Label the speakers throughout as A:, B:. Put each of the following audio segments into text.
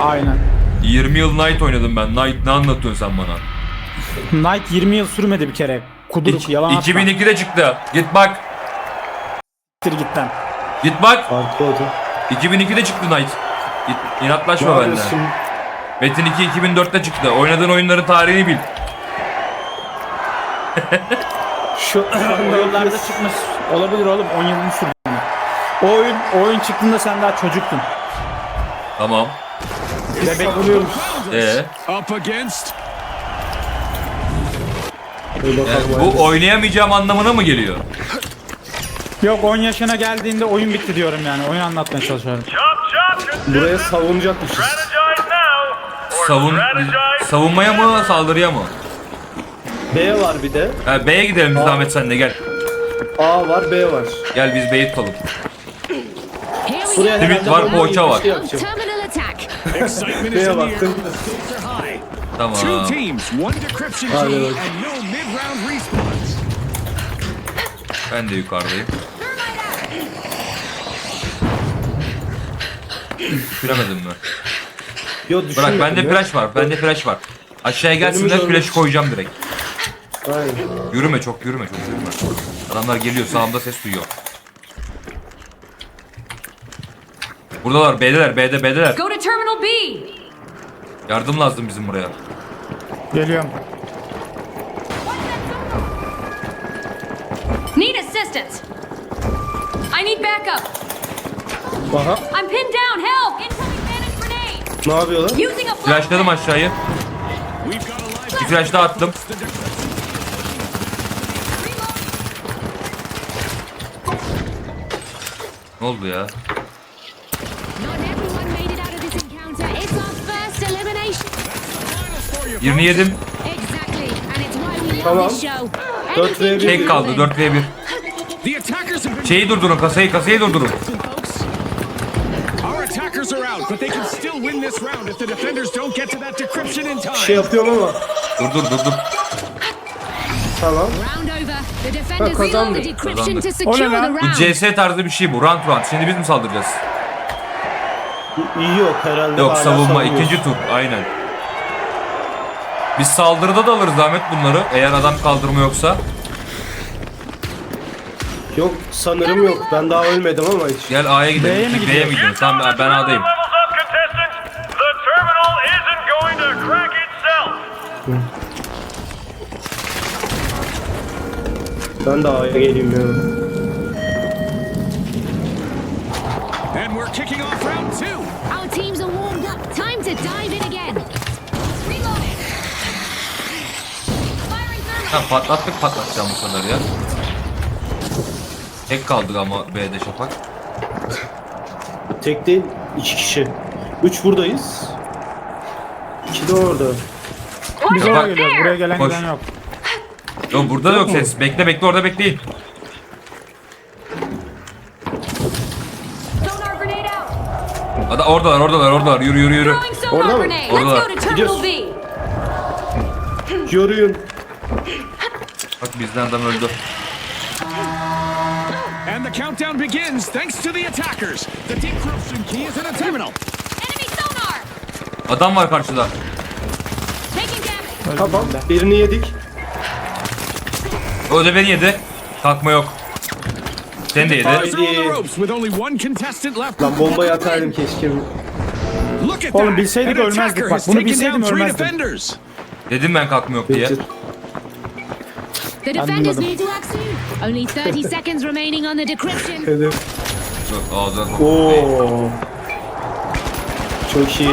A: Aynen.
B: 20 yıl Knight oynadım ben. Knight ne anlatıyorsun sen bana?
A: Knight 20 yıl sürmedi bir kere. Kuduruk
B: İki-
A: yalan atma.
B: 2002'de çıktı. Git bak.
A: Siktir git lan.
B: Git bak.
C: Farklı oldu.
B: 2002'de çıktı Knight. Git,
C: Ne
B: inatlaşma benden.
C: yapıyorsun?
B: Metin 2 2004'te çıktı. Oynadığın oyunların tarihini bil.
A: Şu o yıllarda çıkmış olabilir oğlum 10 yılını sürdü. O oyun, o oyun çıktığında sen daha çocuktun.
B: Tamam.
A: Bebek buluyormuş.
B: Ee,
D: Up against
C: bakalım.
B: bu oynayamayacağım anlamına mı geliyor?
A: Yok 10 yaşına geldiğinde oyun bitti diyorum yani. Oyun anlatmaya çalışıyorum.
C: Buraya savunacakmışız.
B: Savun savunmaya mı saldırıya mı?
C: B var bir de.
B: Ha, B'ye gidelim biz Ahmet sen de gel.
C: A var B var.
B: Gel biz B'yi tutalım.
C: Buraya herhalde
B: var, poğaça var.
C: şey yapacağım.
D: Excitement is
C: B'ye
D: in the air.
C: baktım.
D: Stakes are high.
B: Tamam.
D: Two teams, one decryption
C: Hadi
D: team,
C: bak.
D: and no mid-round respawns.
B: Ben de yukarıdayım. Düşüremedim mi?
C: Yo
B: Bırak
C: düşünmedim
B: bende flash var. Bende flash var. Aşağıya gelsinler
C: Önümüz
B: flash koyacağım direkt.
C: Aynen.
B: Yürüme çok yürüme çok yürüme. Adamlar geliyor sağımda ses duyuyor. Buradalar B'deler B'de B'deler.
E: Go to Terminal B.
B: Yardım lazım bizim buraya.
A: Geliyorum.
E: Need assistance. I need backup.
C: Aha.
E: I'm pinned down. Help! Incoming managed grenade.
C: Ne yapıyorlar?
E: Using a
B: Flashladım aşağıyı. Bir flash daha attım. Ne oldu ya? 20 yedim.
E: Exactly. And it's why we love
C: Tamam.
E: this show.
C: Dört ve
E: Anything
C: bir.
E: can
B: Tek kaldı
E: happen.
B: 4 v 1.
D: The attackers have been
B: Şeyi durdurun kasayı kasayı durdurun.
D: time.
C: Şey yapıyorum ama.
B: Dur dur dur dur.
C: Tamam.
E: Reload
C: kazandık.
B: Kazandık. Bu. CS tarzı bir şey bu. Round round. Şimdi biz mi saldıracağız?
C: İyi yok herhalde.
B: Yok savunma. ikinci tur. Aynen. Biz saldırıda da alırız Ahmet bunları. Eğer adam kaldırma yoksa.
C: Yok sanırım yok. Ben daha ölmedim ama hiç.
B: Gel A'ya gidelim.
A: B'ye mi
B: B'ye mi
A: gidiyoruz?
B: gidiyoruz? Tamam ben, ben A'dayım.
C: Ben de A'ya geleyim ya.
D: And we're kicking off round two.
E: Our teams are warmed up. Time to dive in again.
B: Ha, patlattık patlatacağım bu sefer ya. Tek kaldık ama B'de Şafak.
C: Tek değil, iki kişi. Üç buradayız. İki de orada.
A: Biz
B: Bak-
A: oraya geliyoruz. Buraya gelen
B: Koş.
A: giden yok.
B: Yok burada da yok ses. Bekle bekle orada bekleyin.
E: Sonar grenade out.
B: Ada oradalar oradalar oradalar. Yürü yürü yürü.
E: Throwing sonar
C: Orada mı?
E: grenade. Let's
B: Orada.
E: go to Terminal
C: Gidiyoruz.
E: B.
C: Yürüyün.
B: Bak bizden adam öldü.
D: And the countdown begins thanks to the attackers. The decryption key is in a terminal.
E: Enemy sonar.
B: Adam var karşıda.
E: Taking damage.
C: Tamam. Birini yedik.
B: O da beni yedi. Kalkma yok. Sen de yedi.
D: They're on the ropes with only one contestant left.
C: Lan bombayı ataydım keşke.
D: Look at
A: Oğlum
D: that.
A: bilseydik ölmezdik bak. Bunu bilseydim
D: down three
A: ölmezdim.
D: defenders.
B: Dedim ben kalkma yok diye.
C: Bitir.
E: The defenders need to act soon. Only 30 seconds remaining on the decryption.
C: Hedef.
B: Yok, Ağzına sok.
C: Oo. Çok iyi.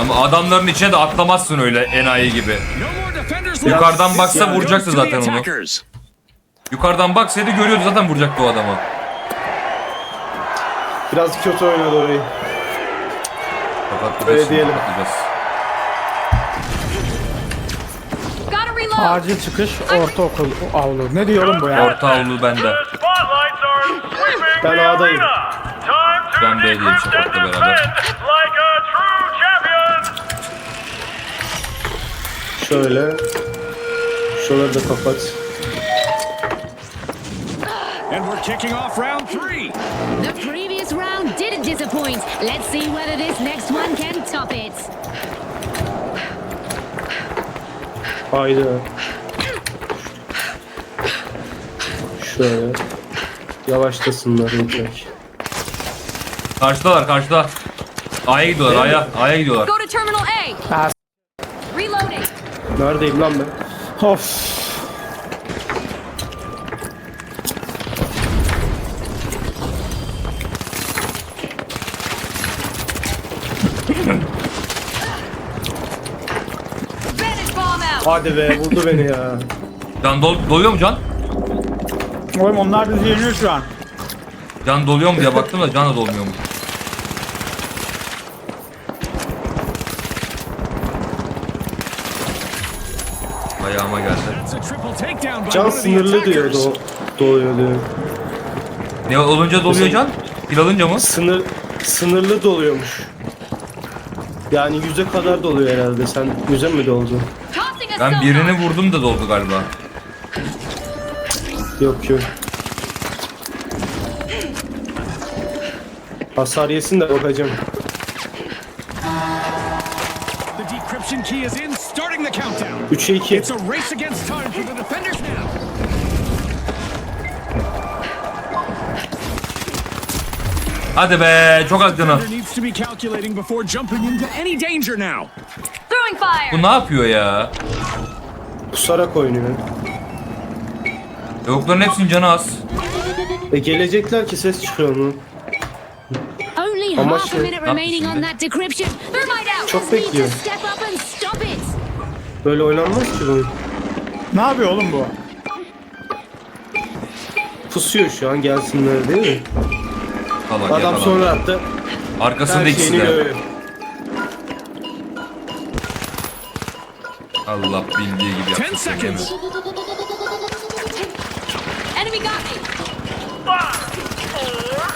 B: Ama adamların içine de atlamazsın öyle enayi gibi.
D: No more defenders
B: Yukarıdan baksa vuracaktı
D: goes to the
B: zaten onu.
D: attackers.
B: Yukarıdan baksaydı görüyordu zaten vuracaktı o adamı.
C: Biraz kötü oynadı orayı. Öyle diyelim.
B: kapatacağız.
A: Acil çıkış ortaokul avlu. Ne diyor oğlum bu ya?
B: Orta avlu bende.
C: Ben A'dayım.
B: Ben B'deyim
F: defend
B: beraber.
C: Şöyle. Şuraları da kapat.
D: And we're kicking off round three.
E: The previous round didn't disappoint. Let's see whether this next one can top it.
C: Haydi. Şöyle. Yavaşlasınlar lütfen.
B: Karşıdalar karşıda. A'ya gidiyorlar A'ya. A'ya gidiyorlar.
E: Go to Terminal A. Reloading.
C: Neredeyim lan ben?
A: Of.
C: Hadi be vurdu beni ya.
B: Can dol doluyor mu can?
A: Oğlum onlar bizi yeniyor şu an.
B: Can doluyor mu diye baktım da can da dolmuyor mu? Ayağıma geldi.
C: Can sınırlı diyor do doğuyor diyor.
B: Ne olunca doluyor can? Pil alınca mı?
C: Sınır sınırlı doluyormuş. Yani yüze kadar doluyor herhalde. Sen yüze mi doldun?
B: Ben birini vurdum da doldu galiba.
C: Yok yok. Hasar yesin de bakacağım.
D: The decryption key is in, starting the countdown.
C: 3'e 2.
D: It's a race against time for the defenders now.
B: Hadi be çok az canı.
D: Defender needs to be calculating before jumping into any danger now.
B: Bu ne yapıyor ya?
C: Kusarak oynuyor.
B: Lavukların hepsinin canı az.
C: E gelecekler ki ses çıkıyor mu?
E: Only
C: Ama
E: half a
C: şey-
E: minute remaining on
B: şimdi?
E: that decryption. Thermite out.
C: Çok
E: need
C: bekliyor.
E: to step up and stop it.
C: Böyle oynanmaz ki bu.
A: Ne yapıyor oğlum bu?
C: Pusuyor şu an gelsinler değil mi?
B: Salak
C: Adam
B: yakalandı.
C: sonra attı.
B: Arkasında
C: Her
B: ikisi
C: şeyini
B: de.
C: görüyor.
B: Allah bildiği gibi
D: 10
B: yaptı. seni.
D: seconds.
E: Enemy got me.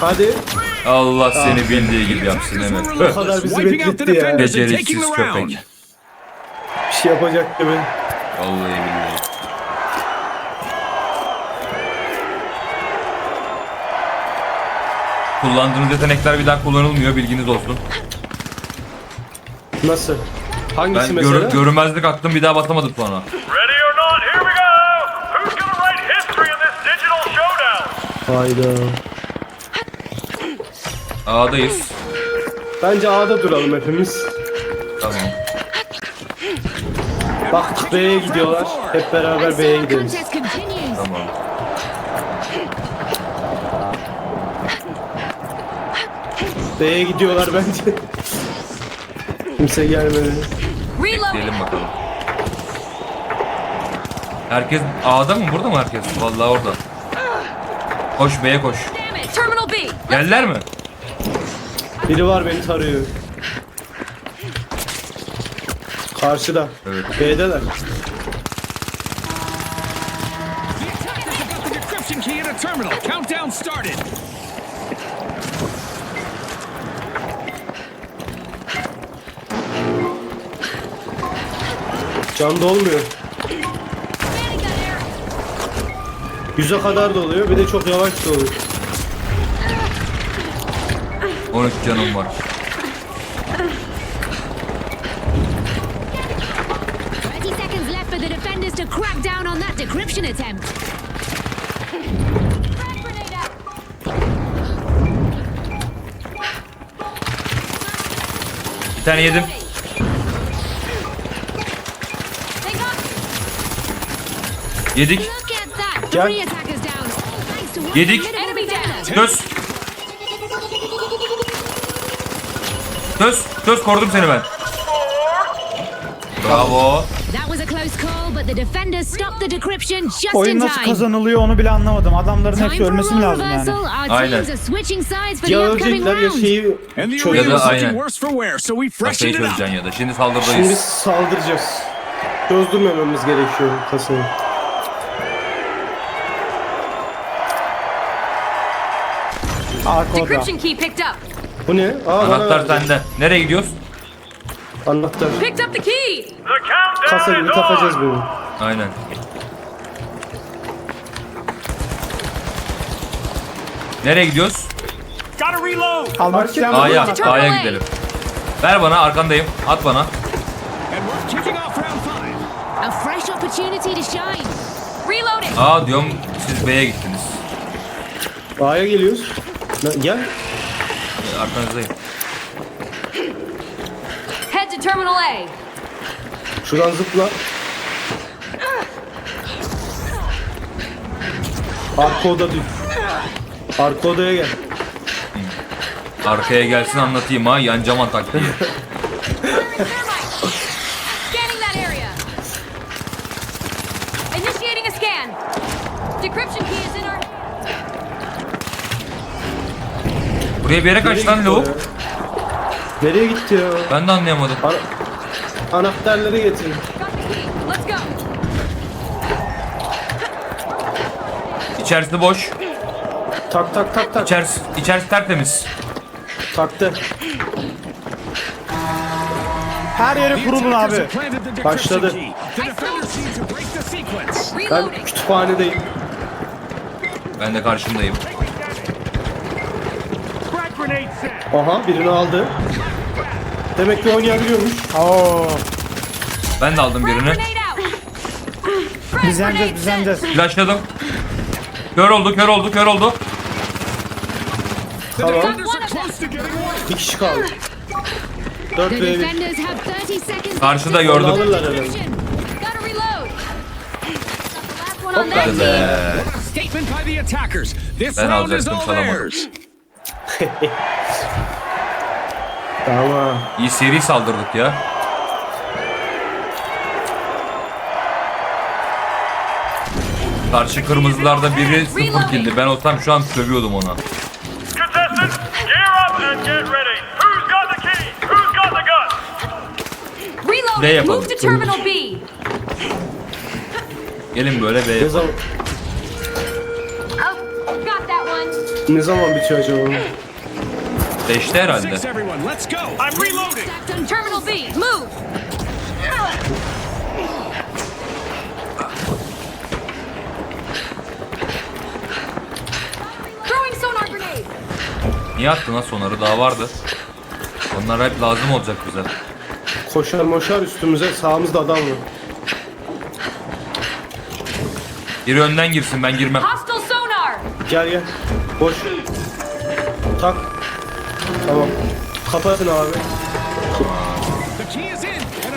C: Hadi.
B: Allah seni bildiği gibi yapsın hemen. Öh.
C: kadar bizi bekletti ya.
B: Beceriksiz köpek.
C: Bir şey yapacak gibi.
B: Vallahi billahi. Kullandığınız yetenekler bir daha kullanılmıyor bilginiz olsun.
C: Nasıl? Hangisi
B: Ben
C: mesela?
B: gör, görünmezlik attım bir daha batamadım sonra.
F: Ready or not, here we go! Who's gonna write history in this digital showdown?
C: Hayda.
B: A'dayız.
C: Bence A'da duralım hepimiz.
B: Tamam.
C: Bak B'ye gidiyorlar. Hep beraber B'ye
E: continues.
B: Tamam.
C: B'ye gidiyorlar bence. Kimse gelmedi.
B: Diyelim bakalım. Herkes A'da mı? Burada mı herkes? Vallahi orada. Koş B'ye koş.
E: Terminal B.
B: Geldiler mi?
C: Biri var beni tarıyor. Karşıda.
B: Evet.
C: B'deler.
D: The attackers
C: Can dolmuyor. Yüze kadar doluyor. Bir de çok yavaş doluyor.
B: 12 canım var.
E: 20 seconds left for the defenders to crack down on that decryption attempt. Frag grenade out.
B: Bir tane yedim.
E: They got
B: Yedik.
E: Look at that.
C: Gel.
E: Three attackers down. All thanks to one
B: Yedik.
E: minute enemy down.
B: Göz. Göz. Göz korudum seni ben. Bravo.
E: That was a close call, but the defenders stopped the decryption just
A: Oyun
E: in
A: nasıl kazanılıyor onu bile anlamadım. Adamların hepsi ölmesi mi lazım yani?
B: Aynen.
C: Ya ölecekler ya şeyi çözecekler.
D: arena was
B: aynen. Kasayı
D: freshened it up.
B: çözeceksin ya da. Şimdi
C: Şimdi
B: saldırıdayız.
C: saldıracağız. Çözdürmememiz gerekiyor kasayı.
A: Arka oda.
E: Decryption key picked up.
C: Bu ne? Aa, bana
B: Anahtar
C: verdi.
B: sende. Nereye gidiyoruz?
C: Anahtar.
E: Picked up the key.
F: The countdown
C: Kasa gibi
F: is
C: takacağız
F: on!
C: bunu.
B: Aynen. Nereye gidiyoruz?
D: Gotta reload.
A: Almak isteyen var
B: A'ya,
A: mı?
B: A'ya gidelim. Ver bana arkandayım. At bana.
D: And we're kicking off round five.
E: A fresh opportunity to shine. Reloading.
B: A diyorum siz B'ye gittiniz.
C: A'ya geliyoruz. Lan Gel.
B: Arkanızdayım.
E: Head to Terminal A.
C: Şuradan zıpla. Arka oda düş. Arka odaya gel.
B: Arkaya gelsin anlatayım ha. Yan caman taktiği. Buraya bir yere kaç lan
C: gitti o
B: lavuk?
C: ya? Nereye gitti ya?
B: Ben de anlayamadım.
C: Ana- anahtarları getirin.
E: Got the key. Let's go.
B: İçerisi boş.
C: Tak tak tak tak.
B: İçerisi, içerisi tertemiz.
C: Taktı.
A: Her yere
D: The
A: kurulun abi.
C: Başladı. Ben
E: Reloading.
C: kütüphanedeyim.
B: Ben de karşındayım.
F: Frag grenade set.
C: Aha birini aldı. Demek ki oynayabiliyormuş.
A: Oo.
B: Ben de aldım birini.
A: Biz yeneceğiz biz yeneceğiz.
B: Flashladım. Kör oldu, kör oldu, kör oldu.
C: Tamam. Bir kişi kaldı. 4
E: The
C: ve 1.
E: defenders have 30 seconds.
B: Karşıda
C: Onu
B: gördüm.
C: alırlar herhalde. Be.
D: statement by the attackers. This
B: Ben
D: round is
B: alacaktım,
D: all theirs.
C: Tamam.
B: İyi seri saldırdık ya. Karşı kırmızılarda biri sıfır kildi. Ben olsam şu an sövüyordum ona.
E: Reloading.
B: yapalım?
E: B.
B: Gelin böyle
C: Ne
B: be.
C: zaman
E: Oh,
C: ne zaman bitiyor acaba?
B: Beşte herhalde.
D: Six, everyone. Let's go. I'm reloading.
E: Stacked on Terminal B. Move. Throwing sonar grenade.
B: Niye attın ha sonarı? Daha vardı. Onlar hep lazım olacak bize.
C: Koşar moşar üstümüze sağımızda adam var.
B: Biri önden girsin ben girmem.
E: Hostile sonar.
C: Gel gel. Boş. Tak. Tamam. Kapatın abi.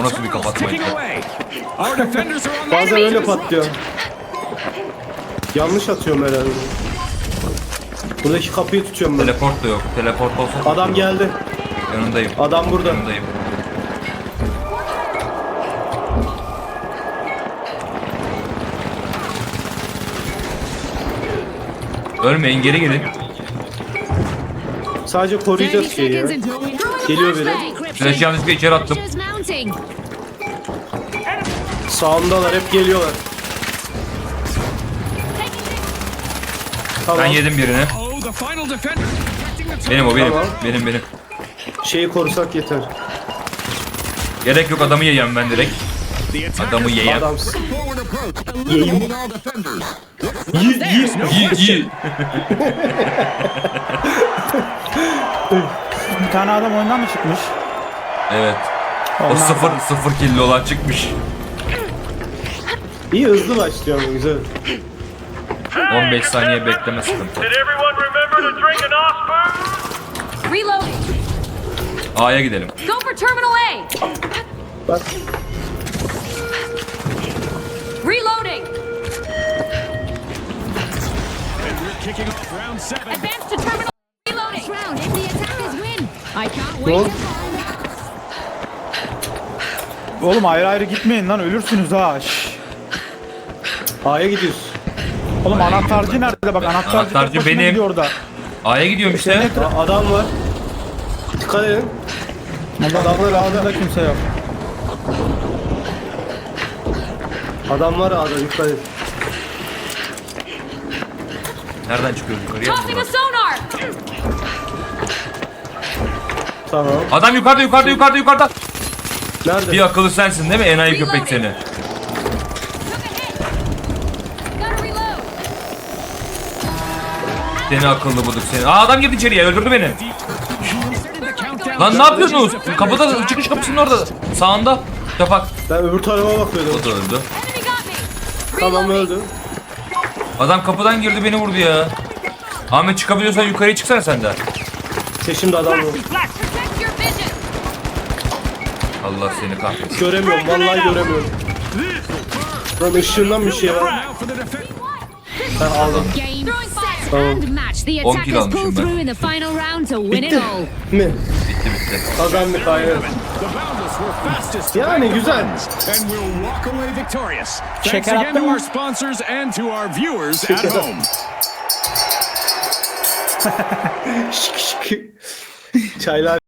B: O nasıl bir kapatmaydı?
C: Bazen öyle patlıyor. Yanlış atıyorum herhalde. Buradaki kapıyı tutuyorum ben.
B: Teleport da yok. Teleport olsa
C: Adam geldi.
B: yanındayım.
C: Adam burada.
B: Yanındayım. Ölmeyin geri gelin.
C: Sadece
E: 30
C: koruyacağız şeyi ya. Geliyor biri.
B: Flash yanlışlıkla içeri attım.
C: Sağımdalar hep geliyorlar. Tamam.
B: Ben yedim birini.
D: Oh,
B: Benim o benim.
C: Tamam.
B: Benim benim.
C: Şeyi korusak yeter.
B: Gerek yok adamı yiyeceğim ben direkt. Adamı yiyeyim.
C: Adamsın. Yiyeyim.
B: Yiy.
A: Bir tane adam oyundan mı çıkmış?
B: Evet. O
A: Onlar-
B: sıfır sıfır killi olan çıkmış.
C: İyi hızlı başlıyor ama güzel.
B: 15 saniye bekleme sıkıntı.
F: Did everyone remember to drink enough food?
E: Reloading.
B: A'ya gidelim.
E: Go for Terminal A.
C: Bak.
E: Reloading.
D: And we're kicking off round seven.
E: Advance to Terminal. Out.
A: Oğlum ayrı ayrı gitmeyin lan ölürsünüz ha. Şşş.
C: A'ya gidiyoruz.
A: Oğlum anahtarcı nerede bak anahtarcı,
B: Anahtarcı benim.
A: gidiyor orada.
B: A'ya gidiyorum işte.
C: Aa, adam var. Dikkat edin.
A: Adamlar ağzında kimse yok.
C: Adam var A'da dikkat edin.
B: Nereden çıkıyoruz yukarıya?
E: Tossing a sonar.
C: Tamam.
B: Adam yukarıda yukarıda yukarıda yukarıda.
C: Nerede?
B: Bir akıllı sensin değil mi enayi köpek seni? Seni akıllı bulduk seni. Aa adam girdi içeriye öldürdü beni. Lan ne yapıyorsunuz? Kapıda çıkış kapısının orada. Sağında. Şafak.
C: Ben öbür tarafa bakıyordum.
B: O da öldü.
C: Tamam öldü.
B: Adam kapıdan girdi beni vurdu ya. Ahmet çıkabiliyorsan yukarıya çıksana sen de.
C: Peşimde adam var.
B: Allah seni kahretsin.
C: Göremiyorum vallahi göremiyorum. Lan ışığından bir şey var. Ben aldım.
E: Game, set, and match. The
B: 10 kill
E: attackers
B: almışım ben.
E: through in the final round to win it
C: Bitti
E: all.
C: mi?
B: Bitti bitti.
C: Kazandık
D: to
C: Yani güzel.
D: and will walk away victorious. Thanks
A: Şeker
D: again
A: attın
D: to
A: mı?
D: our sponsors and to our viewers at
C: Şeker.
D: home.
C: Şık şık. Çaylar